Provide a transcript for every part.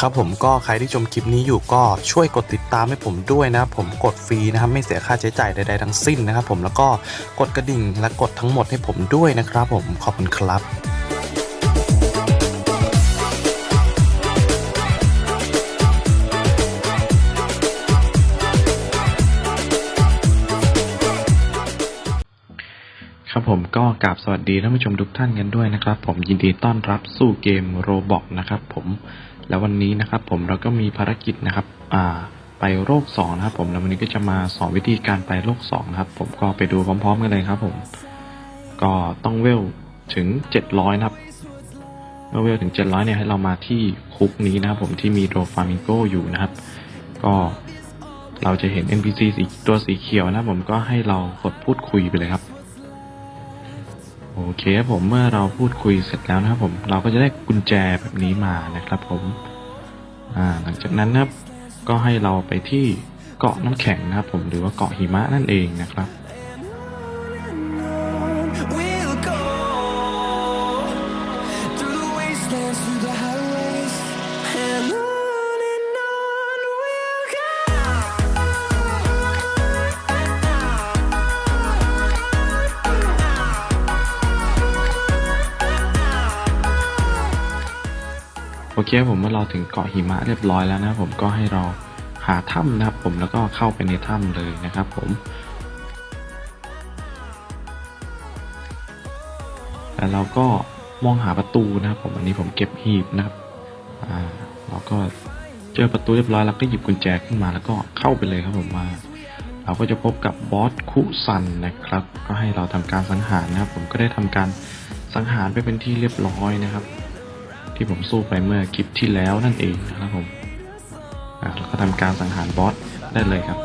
ครับผมก็ใครที่ชมคลิปนี้อยู่ก็ช่วยกดติดตามให้ผมด้วยนะผมกดฟรีนะครับไม่เสียค่าใช้จ่ายใดๆทั้งสิ้นนะครับผมแล้วก็กดกระดิ่งและกดทั้งหมดให้ผมด้วยนะครับผมขอบคุณครับ ผมก็กราบสวัสดีท่านผู้ชมทุกท่านกันด้วยนะครับ ผมยินดีต้อนรับสู่เกมโรบอกนะครับ ผมแล้ววันนี้นะครับ ผมเราก็มีภารกิจนะครับอ่าไปโรคสองนะครับ ผมแล้ววันนี้ก็จะมาสอนวิธีการไปโรคสองนะครับ ผมก็ไปดูพร้อม ๆ กันเลยครับ ผม ก็ต้องเวลถึงเจ็ดร้อยนะครับเมื่อเวลถึงเจ็ดร้อยเนี่ยให้เรามาที่คุกนี้นะครับ ผมที่มีโดฟามิงโกอยู่นะครับ ก็เราจะเห็น NPC สีตัวสีเขียวนะผมก็ให้เรากดพูดคุยไปเลยครับ โอเคครับผมเมื่อเราพูดคุยเสร็จแล้วนะครับผมเราก็จะได้กุญแจแบบนี้มานะครับผมอ่าหลังจากนั้นนะครับก็ให้เราไปที่เกาะน้ำแข็งนะครับผมหรือว่าเกาะหิมะนั่นเองนะครับ โอเคผมเมื่อเราถึงเกาะหิมะเรียบร้อยแล้วนะผมก็ให้เราหาถ้ำนะครับผมแล้วก็เข้าไปในถ้ำเลยนะครับผม แล้วเราก็มองหาประตูนะครับผมอันนี้ผมเก็บหีบนะครับอ่าเราก็เจอประตูเรียบร้อยแล้วก็หยิบกุญแจขึ้นมาแล้วก็เข้าไปเลยครับผมมา เราก็จะพบกับบอสคุซันนะครับ ก็ให้เราทำการสังหารนะครับ ผมก็ได้ทำการสังหารไปเป็นที่เรียบร้อยนะครับ ที่ผมสู้ไปเมื่อคลิปที่แล้วนั่นเองนะครับผมอะเราก็ทำการสังหารบอสได้เลยครับ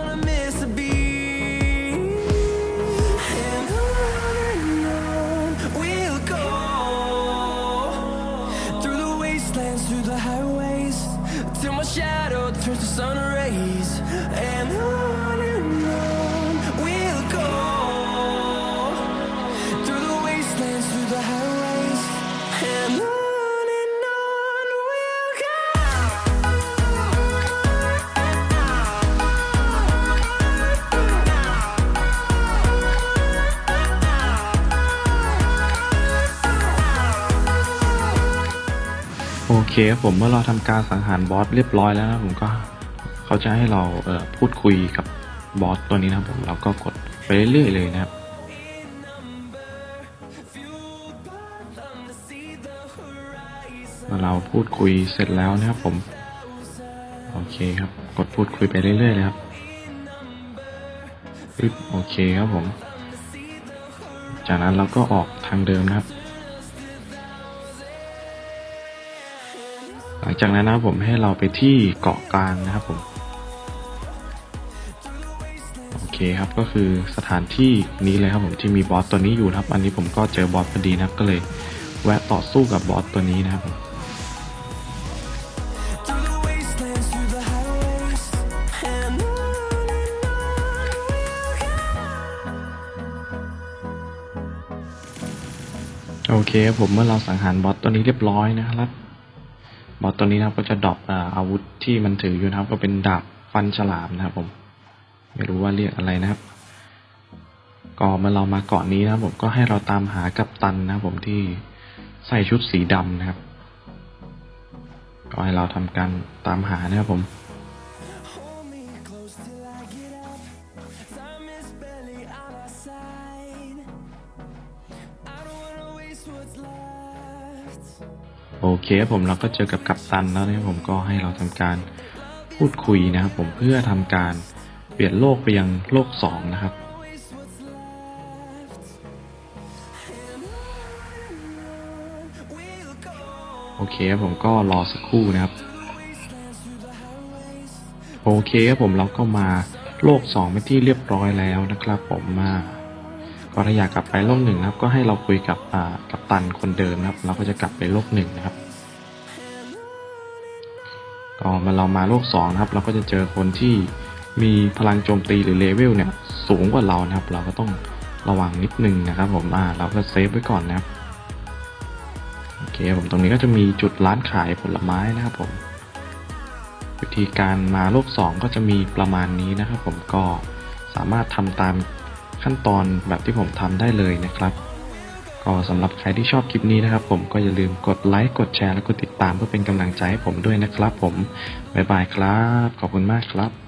เคครับผมเมื่อเราทำการสังหารบอสเรียบร้อยแล้วนะผมก็เขาจะให้เราเพูดคุยกับบอสตัวนี้นะครับผมเราก็กดไปเรื่อยๆเลยนะครับเมื่อเราพูดคุยเสร็จแล้วนะครับผม โอเคครับ กดพูดคุยไปเรื่อยๆเลยครับปึ๊บโอเคครับผม จากนั้นเราก็ออกทางเดิมนะครับ หลังจากนั้นนะผมให้เราไปที่เกาะกลางนะครับผมโอเคครับก็คือสถานที่นี้เลยครับผมที่มีบอสตัวนี้อยู่นะครับ อันนี้ผมก็เจอบอสพอดีนะครับก็เลยแวะต่อสู้กับบอสตัวนี้นะครับผมโอเคครับผมเมื่อเราสังหารบอสตัวนี้เรียบร้อยนะครับ บอสตัวนี้นะครับก็จะดรอปอาวุธที่มันถืออยู่นะครับ ก็เป็นดาบฟันฉลามนะครับ ผม ไม่รู้ว่าเรียกอะไรนะครับ ก็เมื่อเรามาเกาะนี้นะครับ ผมก็ให้เราตามหากัปตันนะครับ ผมที่ใส่ชุดสีดำนะครับ ก็ให้เราทำการตามหานะครับผม โอเคครับผมเราก็เจอกับกัปตันแล้วนะครับผมก็ให้เราทำการพูดคุยนะครับผมเพื่อทำการเปลี่ยนโลกไปยังโลกสองนะครับโอเคครับผมก็รอสักครู่นะครับ โอเคครับผมเราก็มาโลกสองเป็นที่เรียบร้อยแล้วนะครับผมมา ก็ถ้าอยากกลับไปโลกหนึ่งนะครับ ก็ให้เราคุยกับอ่ากับตันคนเดิมนะครับ เราก็จะกลับไปโลกหนึ่งนะครับก็มาเรามาโลกสองนะครับ เราก็จะเจอคนที่มีพลังโจมตีหรือเลเวลเนี่ย สูงกว่าเรานะครับ เราก็ต้องระวังนิดนึงนะครับ ผมอ่าเราก็เซฟไว้ก่อนนะครับโอเคผมตรงนี้ก็จะมีจุดร้านขายผลไม้นะครับผม วิธีการมาโลก 2 ก็จะมีประมาณนี้นะครับ ผมก็สามารถทำตาม ขั้นตอนแบบที่ผมทำได้เลยนะครับก็สำหรับใครที่ชอบคลิปนี้นะครับ ผมก็อย่าลืมกดไลค์กดแชร์และกดติดตามเพื่อเป็นกำลังใจให้ผมด้วยนะครับ ผมบ๊ายบายครับ ขอบคุณมากครับ